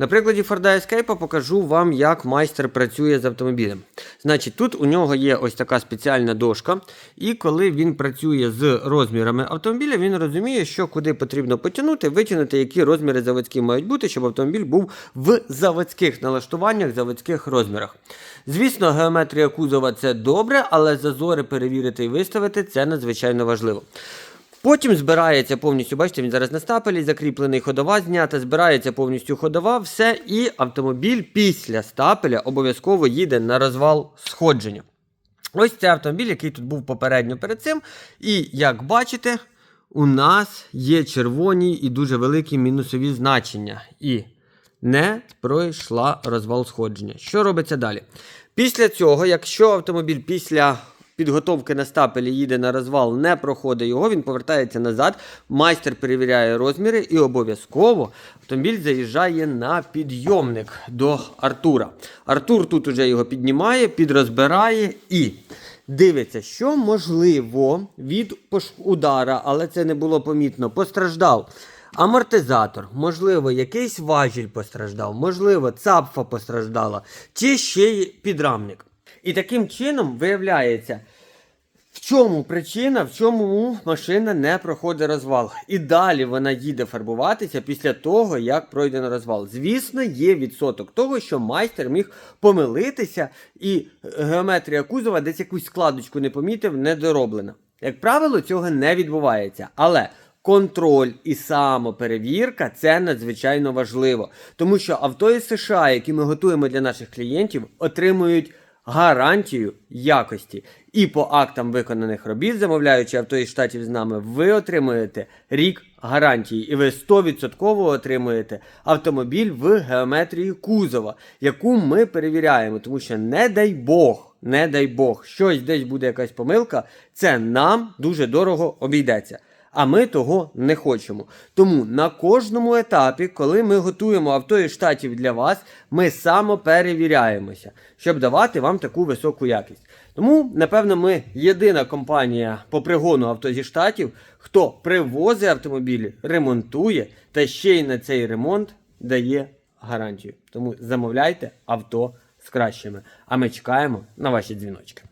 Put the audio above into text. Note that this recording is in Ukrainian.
На прикладі Ford Escape покажу вам, як майстер працює з автомобілем. Значить, тут у нього є ось така спеціальна дошка, і коли він працює з розмірами автомобіля, він розуміє, що куди потрібно потягнути, витягнути, які розміри заводські мають бути, щоб автомобіль був в заводських налаштуваннях, заводських розмірах. Звісно, геометрія кузова це добре, але зазори перевірити і виставити це надзвичайно важливо. Потім збирається повністю, бачите, він зараз на стапелі, закріплений ходова знята, збирається повністю ходова, все, і автомобіль після стапеля обов'язково їде на розвал сходження. Ось це автомобіль, який тут був попередньо перед цим. І як бачите, у нас є червоні і дуже великі мінусові значення. І не пройшла розвал сходження. Що робиться далі? Після цього, якщо автомобіль після підготовки на стапелі їде на розвал, не проходить його, він повертається назад, майстер перевіряє розміри і обов'язково автомобіль заїжджає на підйомник до Артура. Артур тут уже його піднімає, підрозбирає і дивиться, що можливо від удара, але це не було помітно, постраждав. Амортизатор, можливо, якийсь важіль постраждав, можливо, цапфа постраждала, чи ще й підрамник. І таким чином виявляється, в чому причина, в чому машина не проходить розвал. І далі вона їде фарбуватися після того, як пройдено розвал. Звісно, є відсоток того, що майстер міг помилитися, і геометрія кузова десь якусь складочку не помітив, недороблена. Як правило, цього не відбувається. Але контроль і самоперевірка це надзвичайно важливо. Тому що авто із США, які ми готуємо для наших клієнтів, отримують гарантію якості. І по актам виконаних робіт, замовляючи авто із штатів з нами, ви отримуєте рік гарантії, і ви 100% отримуєте автомобіль в геометрії кузова, яку ми перевіряємо, тому що не дай Бог, не дай Бог, щось десь буде якась помилка, це нам дуже дорого обійдеться. А ми того не хочемо. Тому на кожному етапі, коли ми готуємо авто із штатів для вас, ми самоперевіряємося, щоб давати вам таку високу якість. Тому, напевно, ми єдина компанія по пригону авто зі штатів, хто привозить автомобілі, ремонтує та ще й на цей ремонт дає гарантію. Тому замовляйте авто з кращими. А ми чекаємо на ваші дзвіночки.